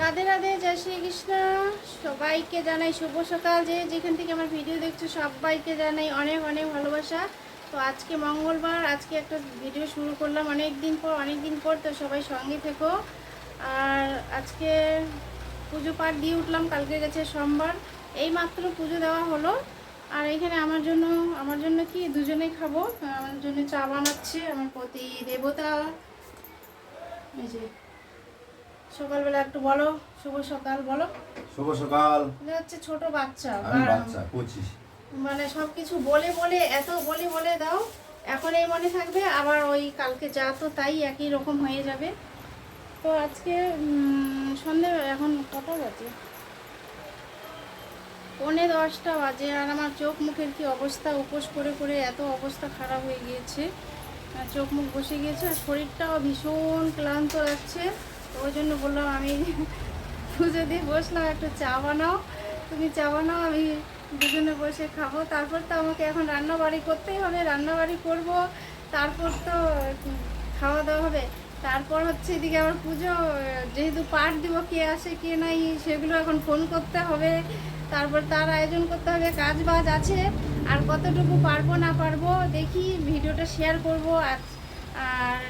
রাধে রাধে, জয় শ্রীকৃষ্ণ। সবাইকে জানাই শুভ সকাল। যে যেখান থেকে আমার ভিডিও দেখছ, সবাইকে জানাই অনেক অনেক ভালোবাসা। তো আজকে মঙ্গলবার, আজকে একটা ভিডিও শুরু করলাম অনেক দিন পর অনেক দিন পর, তো সবাই সঙ্গে থেকো। আর আজকে পুজো পাঠ দিয়ে উঠলাম, কালকে গেছে সোমবার। এই মাত্র পুজো দেওয়া হলো। আর এখানে আমার জন্য আমার জন্য কি? দুজনেই খাব। আমার জন্য চা বানাচ্ছে আমার প্রতি দেবতা। এই যে। সকালবেলা একটু বলো শুভ সকাল বলো। শুভ সকাল। হচ্ছে ছোট বাচ্চা আমি বাচ্চা পঁচিশ। মানে সব কিছু বলে বলে এত বলে বলে দাও এখন এই মনে থাকবে আবার ওই কালকে যা তো তাই একই রকম হয়ে যাবে। তো আজকে সন্ধে এখন কটা বাজে? পৌনে দশটা বাজে আর আমার চোখ মুখের কি অবস্থা উপোস করে করে এত অবস্থা খারাপ হয়ে গিয়েছে। আর চোখ মুখ বসে গিয়েছে আর শরীরটাও ভীষণ ক্লান্ত লাগছে। তো ওই জন্য বললাম আমি পুজো দিয়ে বসলাম, একটু চা বানাও। তুমি চা বানাও, আমি দুজনে বসে খাব। তারপর তো আমাকে এখন রান্না বাড়ি করতেই হবে রান্না বাড়ি করব। তারপর তো খাওয়া দাওয়া হবে। তারপর হচ্ছে এদিকে আবার পুজো, যেহেতু পাঠ দিব, কে আসে, কে নাই, সেগুলো এখন ফোন করতে হবে। তারপর তার আয়োজন করতে হবে কাজ বাজ আছে। আর কতটুকু পারব না পারব, দেখি, ভিডিওটা শেয়ার করব। আর আর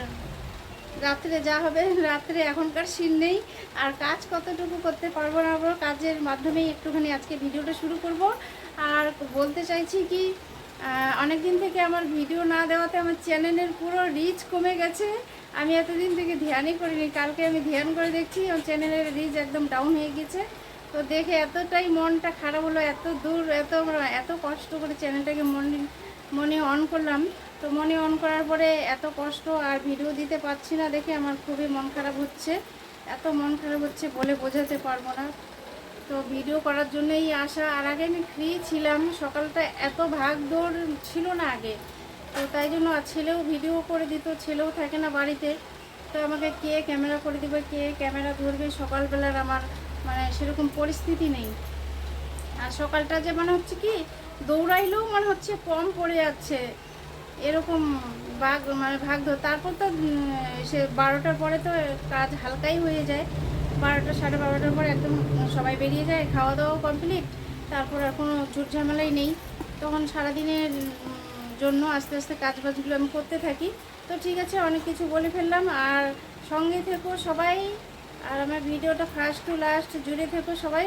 রাত্রে যা হবে, রাত্রে এখনকার সিন নেই। আর কাজ কতটুকু করতে পারব না পারব, কাজের মাধ্যমেই একটুখানি আজকে ভিডিওটা শুরু করব। আর বলতে চাইছি কি অনেক দিন থেকে আমার ভিডিও না দেওয়াতে আমার চ্যানেলের পুরো রিচ কমে গেছে। আমি এতদিন থেকে ধ্যানই করিনি, কালকে আমি ধ্যান করে দেখছি, আমার চ্যানেলের রিচ একদম ডাউন হয়ে গেছে। তো দেখে এতটাই মনটা খারাপ হলো, এত দূর, এত এত কষ্ট করে চ্যানেলটাকে মনে মনে অন করলাম। তো মনে অন করার পরে এত কষ্ট আর ভিডিও দিতে পারছি না দেখে আমার খুবই মন খারাপ হচ্ছে। এত মন খারাপ হচ্ছে বলে বোঝাতে পারব না। তো ভিডিও করার জন্যই আসা, আর আগে আমি ফ্রি ছিলাম, সকালটা এত ভাগ দৌড় ছিল না আগে। তো তাই জন্য ছেলেও ভিডিও করে দিত, ছেলেও থাকে না বাড়িতে। তো আমাকে কে ক্যামেরা করে দিবে, কে ক্যামেরা ধরবে, সকালবেলার আমার মানে সেরকম পরিস্থিতি নেই। আর সকালটা যে মানে হচ্ছে কি, দৌড়াইলেও মনে হচ্ছে কম পড়ে যাচ্ছে। এরকম ভাগ মানে ভাগ ধর তারপর তো সে বারোটার পরে তো কাজ হালকাই হয়ে যায়। বারোটা, সাড়ে বারোটার পরে একদম সবাই বেরিয়ে যায় খাওয়া দাওয়াও কমপ্লিট তারপর আর কোনো চুট ঝামেলাই নেই। তখন সারাদিনের জন্য আস্তে আস্তে কাজ বাজগুলো আমি করতে থাকি। তো ঠিক আছে, অনেক কিছু বলে ফেললাম। আর সঙ্গে থেকো সবাই, আর আমার ভিডিওটা ফার্স্ট টু লাস্ট জুড়ে থেকো সবাই।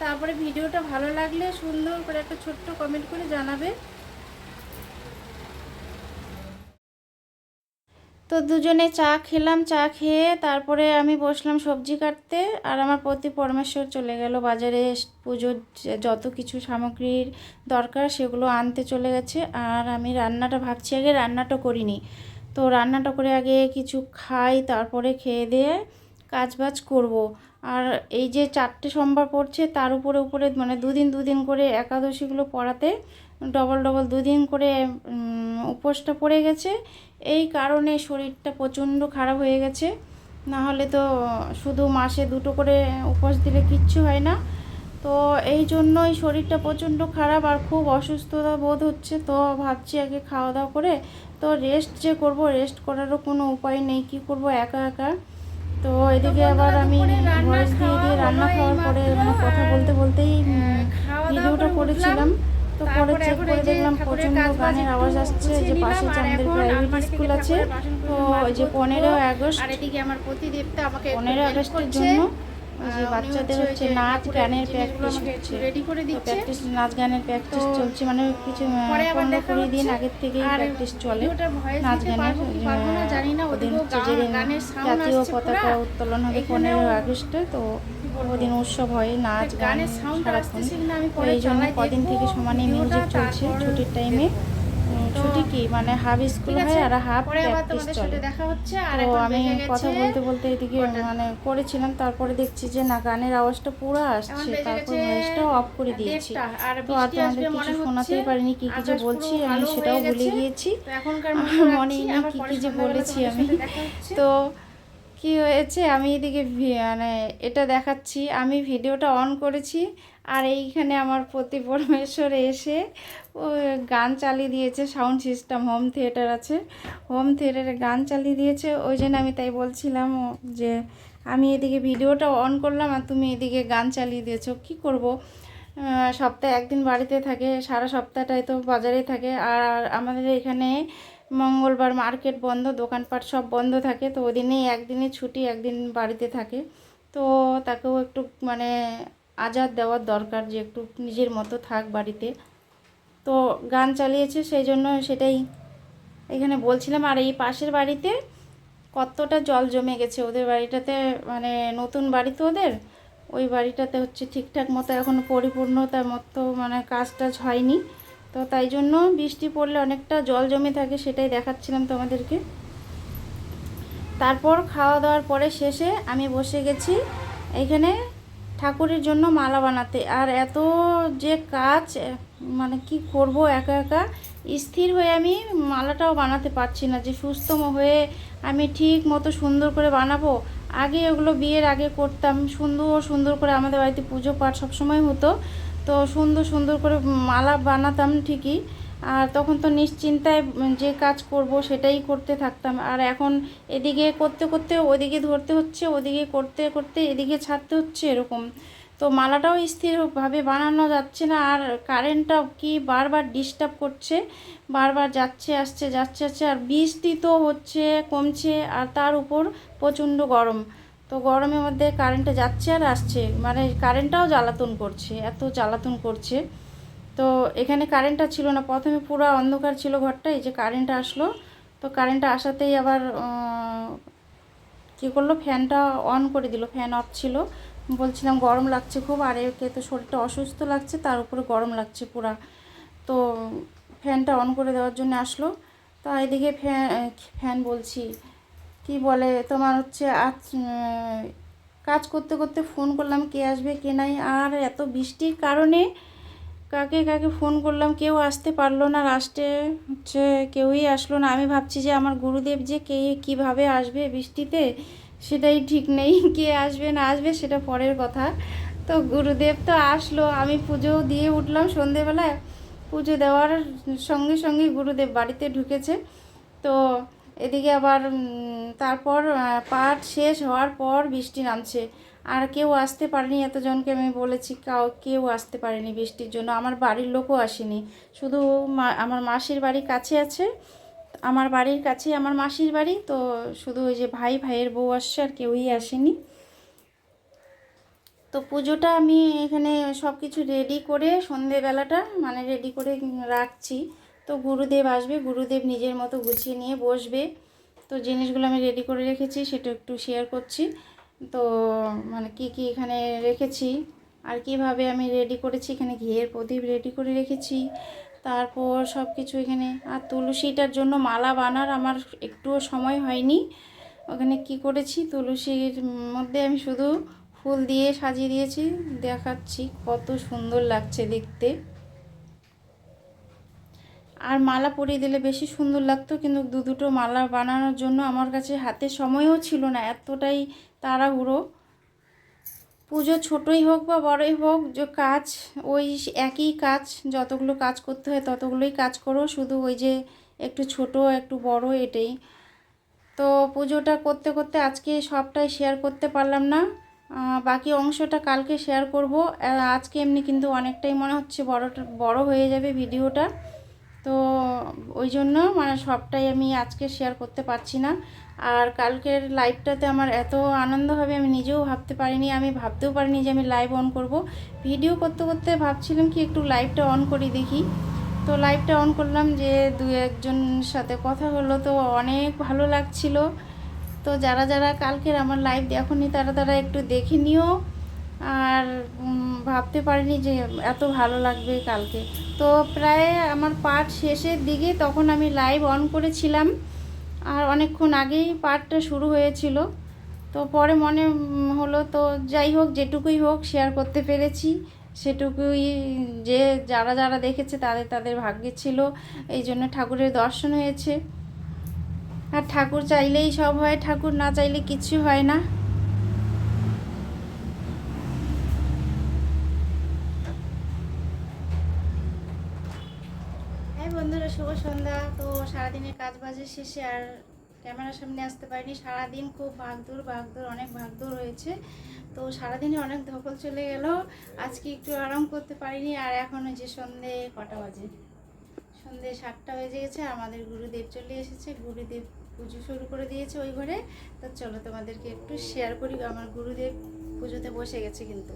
তারপরে ভিডিওটা ভালো লাগলে সুন্দর করে একটা ছোট্ট কমেন্ট করে জানাবে। তো দুজনে চা খেলাম, চা খেয়ে তারপরে আমি বসলাম সবজি কাটতে আর আমার প্রতি পরমেশ্বর চলে গেল বাজারে পুজোর যত কিছু সামগ্রীর দরকার সেগুলো আনতে চলে গেছে আর আমি রান্নাটা ভাবছি আগে রান্নাটা করিনি। তো রান্নাটা করে আগে কিছু খাই, তারপরে খেয়ে দিয়ে কাজবাজ করব। আর এই যে চারটে সোমবার পড়ছে, তার উপরে উপরে মানে দুদিন দুদিন করে একাদশীগুলো পড়াতে ডবল ডবল দুদিন করে উপোসটা পড়ে গেছে। এই কারণে শরীরটা প্রচণ্ড খারাপ হয়ে গেছে। না হলে তো শুধু মাসে দুটো করে উপোস দিলে কিচ্ছু হয় না। তো এই জন্যই শরীরটা প্রচণ্ড খারাপ আর খুব অসুস্থতা বোধ হচ্ছে। তো ভাবছি আগে খাওয়া দাওয়া করে, তো রেস্ট যে করব রেস্ট করারও কোনো উপায় নেই। কি করব একা একা? তো এদিকে আবার আমি ভয়েস দিয়ে দিয়ে রান্না খাওয়ার পরে মানে কথা বলতে বলতেই উম, ভিডিওটা করেছিলাম। তো পরে চেক করে দেখলাম প্রচণ্ড গানের আওয়াজ আসছে যে পাশে যে আমাদের প্রাইভেট স্কুল আছে। তো ওই যে পনেরো আগস্ট পনেরো আগস্টের জন্য যে বাচ্চাদের হচ্ছে নাচ গানের প্র্যাকটিস হচ্ছে। প্র্যাকটিস নাচ গানের প্র্যাকটিস চলছে। মানে কিছু পনেরো কুড়ি দিন। আগের থেকেই প্র্যাকটিস চলে। নাচ গানের ওদিন হচ্ছে গানের জাতীয় পতাকা উত্তোলন হবে পনেরো আগস্টে। তো ওদিন উৎসব হয় নাচ গান গানের সাউন্ড সারাক্ষণ। এই জন্য কদিন থেকে সমানে মিউজিক চলছে ছুটির টাইমে তো কি? মানে হাফ স্কুল হয় আর হাফ পরে প্র্যাকটিস চলে। দেখা হচ্ছে আর তো আমি কথা বলতে বলতে এদিকে মানে করেছিলাম তারপরে দেখছি যে না গানের আওয়াজটা পুরো আসছে। তারপরে গেছে অফ করে দিয়েছি। তো আর তোমাদের কিছু শোনাতেই পারিনি কি কি যে বলছি আমি সেটাও ভুলে গিয়েছি। রাখছি, নেই কি কি যে বলেছি আমি। তো কি হয়েছে? আমি এদিকে মানে এটা দেখাচ্ছি। আমি ভিডিওটা অন করেছি আর এইখানে আমার প্রতি পরমেশ্বর এসে গান চালিয়ে দিয়েছে, সাউন্ড সিস্টেম, হোম থিয়েটার আছে। হোম থিয়েটারে গান চালিয়ে দিয়েছে। ওই জন্য আমি তাই বলছিলাম যে আমি এদিকে ভিডিওটা অন করলাম আর তুমি এদিকে গান চালিয়ে দিয়েছ। কি করব? সপ্তাহে একদিন বাড়িতে থাকে, সারা সপ্তাহটাই তো বাজারে থাকে। আর আমাদের এখানে মঙ্গলবার মার্কেট বন্ধ, দোকানপাট সব বন্ধ থাকে, তো ওদিনেই একদিনে ছুটি, একদিন বাড়িতে থাকে। তো তাকেও একটু মানে আজাদ দেওয়ার দরকার যে একটু নিজের মতো থাক বাড়িতে। তো গান চালিয়েছে, সেই জন্য সেটাই এখানে বলছিলাম। আর এই পাশের বাড়িতে কতটা জল জমে গেছে, ওদের বাড়িটাতে মানে নতুন বাড়ি তো ওদের, ওই বাড়িটাতে হচ্ছে ঠিকঠাক মতো এখনও পরিপূর্ণতার মতো মানে কাজ টাজ হয়নি। তো তাই জন্য বৃষ্টি পড়লে অনেকটা জল জমে থাকে, সেটাই দেখাচ্ছিলাম তোমাদেরকে। তারপর খাওয়া দাওয়ার পরে শেষে আমি বসে গেছি এখানে ঠাকুরের জন্য মালা বানাতে। আর এত যে কাজ মানে কি করব একা একা, স্থির হয়ে আমি মালাটাও বানাতে পারছি না। যে সুস্থ হয়ে আমি ঠিক মতো সুন্দর করে বানাবো, আগে ওগুলো বিয়ের আগে করতাম, সুন্দর সুন্দর করে আমাদের বাড়িতে পুজো পাঠ সবসময় হতো। তো সুন্দর সুন্দর করে মালা বানাতাম ঠিকই। আর তখন তো নিশ্চিন্তায় যে কাজ করব সেটাই করতে থাকতাম। আর এখন এদিকে করতে করতে ওদিকে ধরতে হচ্ছে, ওদিকে করতে করতে এদিকে ছাড়তে হচ্ছে এরকম। তো মালাটাও স্থিরভাবে বানানো যাচ্ছে না, আর কারেন্টটাও কি বারবার ডিস্টার্ব করছে, বারবার যাচ্ছে, আসছে যাচ্ছে, আসছে, আর বৃষ্টি তো হচ্ছে, কমছে, আর তার উপর প্রচণ্ড গরম। তো গরমের মধ্যে কারেন্টটা যাচ্ছে আর আসছে। মানে কারেন্টটাও জ্বালাতন করছে, এত জ্বালাতন করছে। তো এখানে কারেন্টটা ছিল না। প্রথমে পুরো অন্ধকার ছিল ঘরটা এই যে কারেন্ট আসলো। তো কারেন্টটা আসাতেই আবার কী করল? ফ্যানটা অন করে দিল। ফ্যান অফ ছিল। বলছিলাম গরম লাগছে খুব, আর একে তো শরীরটা অসুস্থ লাগছে, তার উপরে গরম লাগছে পুরা। তো ফ্যানটা অন করে দেওয়ার জন্য আসলো। তা এদিকে ফ্যান ফ্যান বলছি কি বলে, তোমার হচ্ছে আজ কাজ করতে করতে ফোন করলাম, কে আসবে, কে নাই। আর এত বৃষ্টির কারণে কাকে কাকে ফোন করলাম, কেউ আসতে পারল না। লাস্টে হচ্ছে কেউই আসলো না। আমি ভাবছি যে আমার গুরুদেব যে কে, কীভাবে আসবে বৃষ্টিতে, সেটাই ঠিক নেই। কে আসবে, না আসবে, সেটা পরের কথা। তো গুরুদেব তো আসলো। আমি পুজো দিয়ে উঠলাম সন্ধেবেলায়। পুজো দেওয়ার সঙ্গে সঙ্গে গুরুদেব বাড়িতে ঢুকেছে। তো এদিকে আবার তারপর পাঠ শেষ হওয়ার পর বৃষ্টি নামছে। আর কেউ আসতে পারেনি, এতজনকে আমি বলেছি, কাউ, কেউ আসতে পারেনি বৃষ্টির জন্য। আমার বাড়ির লোকও আসেনি। শুধু আমার মাসির বাড়ি কাছে আছে। আমার বাড়ির কাছেই আমার মাসির বাড়ি, তো শুধু ওই যে ভাই, ভাইয়ের বউ আসছে আর কেউই আসেনি। তো পুজোটা আমি এখানে সব কিছু রেডি করে, সন্ধেবেলাটা মানে রেডি করে রাখছি। তো গুরুদেব আসবে, গুরুদেব নিজের মতো গুছিয়ে নিয়ে বসবে। তো জিনিসগুলো আমি রেডি করে রেখেছি, সেটা একটু শেয়ার করছি। তো মানে কি কি এখানে রেখেছি, আর কীভাবে আমি রেডি করেছি, এখানে ঘিয়ের প্রদীপ রেডি করে রেখেছি। তারপর সব কিছু এখানে, আর তুলসীটার জন্য মালা বানার আমার একটুও সময় হয়নি। ওখানে কি করেছি, তুলসীর মধ্যে আমি শুধু ফুল দিয়ে সাজিয়ে দিয়েছি, দেখাচ্ছি কত সুন্দর লাগছে দেখতে। আর মালা পরিয়ে দিলে বেশি সুন্দর লাগতো, কিন্তু দু দুটো মালা বানানোর জন্য আমার কাছে হাতে সময়ও ছিল না, এতটাই তাড়াহুড়ো। পুজো ছোটোই হোক বা বড়ই হোক, যে কাজ, ওই একই কাজ, যতগুলো কাজ করতে হয় ততগুলোই কাজ করো, শুধু ওই যে একটু ছোট, একটু বড় এটাই। তো পুজোটা করতে করতে আজকে সবটাই শেয়ার করতে পারলাম না বাকি অংশটা কালকে শেয়ার করব। আজকে এমনি কিন্তু অনেকটাই মনে হচ্ছে বড়টা, বড় হয়ে যাবে ভিডিওটা। তো ওই জন্য মানে সবটাই আমি আজকে শেয়ার করতে পারছি না। আর কালকের লাইভটাতে আমার এত আনন্দ হবে আমি নিজেও ভাবতে পারিনি, আমি ভাবতেও পারিনি যে আমি লাইভ অন করব। ভিডিও করতে করতে ভাবছিলাম কি একটু লাইভটা অন করি দেখি। তো লাইভটা অন করলাম যে দু একজন সাথে কথা হলো, তো অনেক ভালো লাগছিল। তো যারা যারা কালকের আমার লাইভ দেখনি তারা তারা একটু দেখে নিও। আর ভাবতে পারিনি যে এত ভালো লাগবে কালকে। তো প্রায় আমার পাঠ শেষের দিকে তখন আমি লাইভ অন করেছিলাম। আর অনেকক্ষণ আগেই পাঠটা শুরু হয়েছিল। তো পরে মনে হলো, তো যাই হোক, যেটুকুই হোক শেয়ার করতে পেরেছি। সেটুকুই যে যারা যারা দেখেছে তাদের তাদের ভাগ্যে ছিল। এই জন্য ঠাকুরের দর্শন হয়েছে। আর ঠাকুর চাইলেই সব হয়, ঠাকুর না চাইলে কিছু হয় না হ্যাঁ বন্ধুরা শুভ সন্ধ্যা তো সারাদিনের কাজ বাজের শেষে আর ক্যামেরার সামনে আসতে পারিনি। সারাদিন খুব ভাগদৌড় ভাগদৌড়, অনেক ভাগদৌড় হয়েছে। তো সারাদিনে অনেক ধকল চলে গেল। আজকে একটু আরাম করতে পারিনি আর এখন ওই যে সন্ধে কটা বাজে? সন্ধে সাতটা বেজে গেছে, আমাদের গুরুদেব চলে এসেছে। গুরুদেব পুজো শুরু করে দিয়েছে ওই ঘরে। তো চলো তোমাদেরকে একটু শেয়ার করি। আমার গুরুদেব পুজোতে বসে গেছে কিন্তু।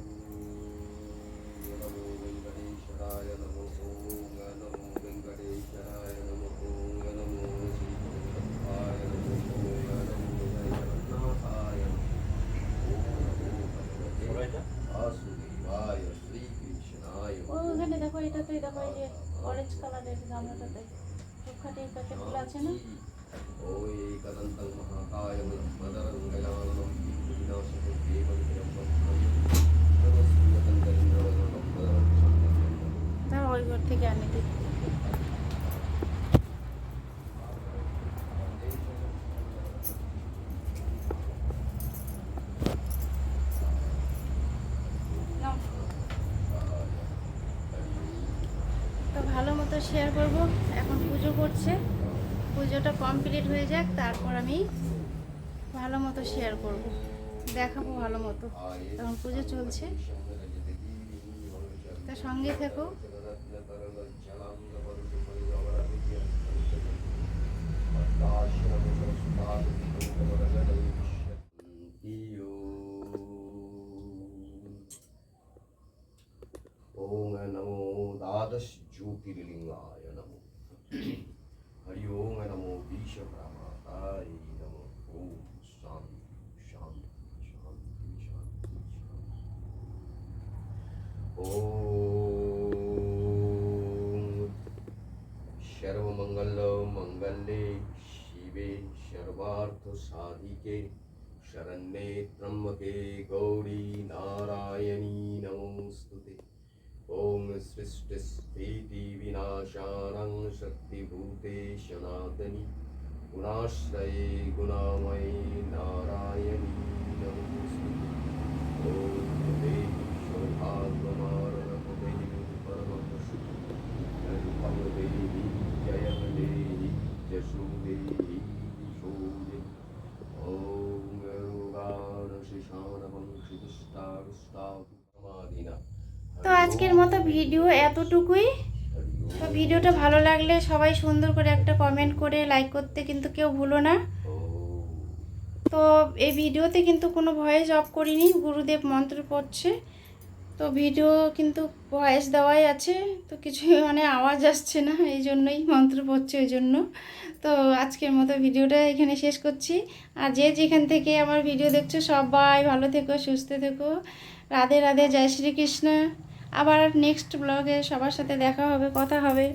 দেখো এই যে অরেঞ্জ কালারের গামলাটাতে ধূপকাঠির প্যাকেটগুলো আছে না? ওই কদন্तं মহাকায়ং মদরঙ্গলানম বিনাশং দেবং ত্র্যম্বকং নমস্কৃতন্দরিন্দ্রবদনম তাও ওই ঘর থেকে আনি দিই নাও। তো ভালো মতো শেয়ার করব এখন পুজো করছে পুজোটা কমপ্লিট হয়ে যাক তারপর আমি ভালো মতো শেয়ার করব দেখাবো ভালো মতো তখন পুজো চলছে তা সঙ্গে থেকো ओम नमो द्वादश ജ്യോതിർലിംഗായ നമോ. ഹരി ഓം നമോ ഈശ്വരമാതായ നമോ. ഓം ശാന്തി ശാന്തി ശാന്തി ശാന്തി ശാന്തി. ഓം സർവമംഗള മംഗളേ ശിവേ സർവാർത്ഥ സാധികേ ശരണ്യേ ത്രംബകേ ഗൗരി നാരായണീ ॐ सृष्टिस्थितिविनाशानं शक्तिभूते सनातनि गुणाश्रये गुणामये नारायणी नमोस्तुते ॐ देवी আজকের মতো ভিডিও এতটুকুই। তো ভিডিওটা ভালো লাগলে সবাই সুন্দর করে একটা কমেন্ট করে লাইক করতে কিন্তু কেউ ভুলো না। তো এই ভিডিওতে কিন্তু কোনো ভয়েস অফ করিনি, গুরুদেব মন্ত্র পড়ছে। তো ভিডিও কিন্তু ভয়েস দেওয়াই আছে, তো কিছুই মানে আওয়াজ আসছে না, এই জন্যই মন্ত্র পড়ছে ওই জন্য। তো আজকের মতো ভিডিওটা এখানে শেষ করছি। আর যে যেখান থেকে আমার ভিডিও দেখছ, সবাই ভালো থেকো, সুস্থ থেকো। রাধে রাধে, জয় শ্রীকৃষ্ণ। আবার নেক্সট ব্লগে সবার সাথে দেখা হবে কথা হবে।